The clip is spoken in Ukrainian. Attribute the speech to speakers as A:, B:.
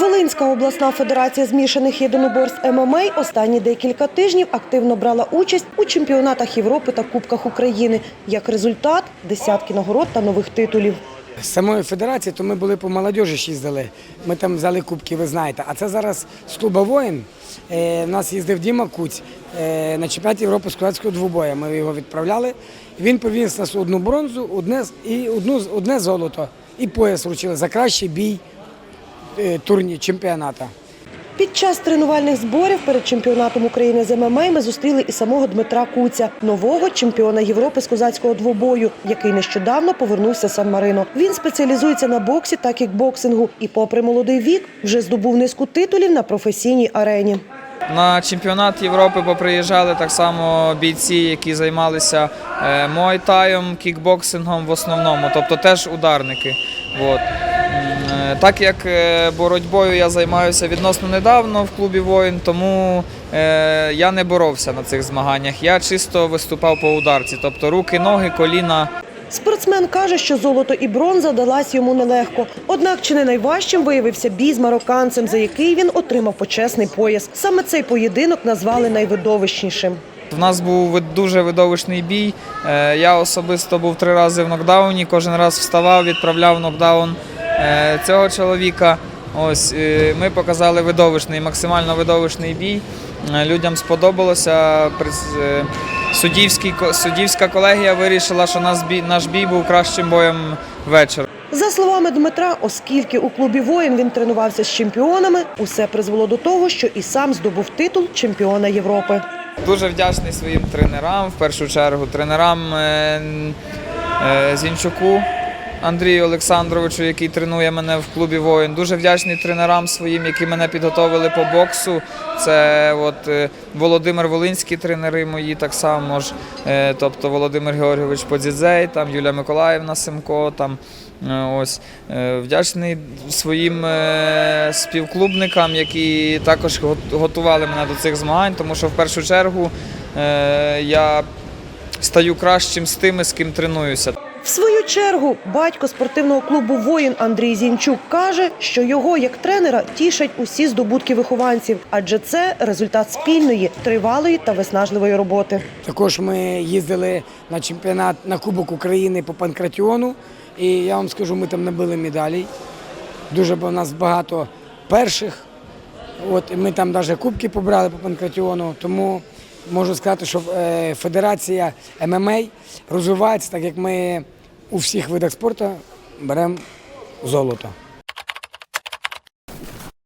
A: Волинська обласна федерація змішаних єдиноборств ММА останні декілька тижнів активно брала участь у чемпіонатах Європи та Кубках України. Як результат – десятки нагород та нових титулів.
B: З самої федерації, то ми були по молодіжі ж їздили. Ми там взяли кубки, ви знаєте. А це зараз з клуба воїн. Е, у нас їздив Діма Куць е, на чемпіонаті Європи з кулацького двобоя. Ми його відправляли. Він повіз нас одну бронзу, одне і одну одне золото. І пояс вручили за кращий бій турні чемпіоната.
A: Під час тренувальних зборів перед чемпіонатом України з ММА ми зустріли і самого Дмитра Куця, нового чемпіона Європи з козацького двобою, який нещодавно повернувся з Сан-Марино. Він спеціалізується на боксі та кікбоксингу і, попри молодий вік, вже здобув низку титулів на професійній арені.
C: На чемпіонат Європи поприїжджали так само бійці, які займалися е, муайтаєм, кікбоксингом в основному, тобто теж ударники. От. Е, Так як е, боротьбою я займаюся відносно недавно в клубі воїн, тому е, я не боровся на цих змаганнях. Я чисто виступав по ударці, тобто руки, ноги, коліна.
A: Спортсмен каже, що золото і бронза далась йому нелегко. Однак чи не найважчим виявився бій з марокканцем, за який він отримав почесний пояс. Саме цей поєдинок назвали найвидовищнішим.
C: У нас був дуже видовищний бій. Я особисто був три рази в нокдауні, кожен раз вставав, відправляв нокдаун цього чоловіка. Ось е, ми показали видовищний, максимально видовищний бій. Е, Людям сподобалося. Е, Суддівський, суддівська колегія вирішила, що наш бій, наш бій був кращим боєм вечора.
A: За словами Дмитра, оскільки у клубі воїн він тренувався з чемпіонами, усе призвело до того, що і сам здобув титул чемпіона Європи.
C: Дуже вдячний своїм тренерам, в першу чергу, тренерам е, е, Зінчуку Андрію Олександровичу, який тренує мене в клубі воїн. Дуже вдячний тренерам своїм, які мене підготовили по боксу. Це от, е, Володимир Волинський тренери мої так само ж. Е, тобто Володимир Георгійович Подзідзей, там Юлія Миколаївна Семко. Там, е, ось. Вдячний своїм співклубникам, які також готували мене до цих змагань, тому що в першу чергу я стаю кращим з тими, з ким тренуюся.
A: В свою чергу батько спортивного клубу Воїн Андрій Зінчук каже, що його як тренера тішать усі здобутки вихованців, адже це результат спільної, тривалої та виснажливої роботи.
B: Також ми їздили на чемпіонат на Кубок України по панкратіону. І я вам скажу, ми там набили медалей. Дуже в нас багато перших. От, ми там навіть кубки побрали по панкратіону. Тому можу сказати, що е, федерація ММА розвивається, так як ми у всіх видах спорту беремо золото.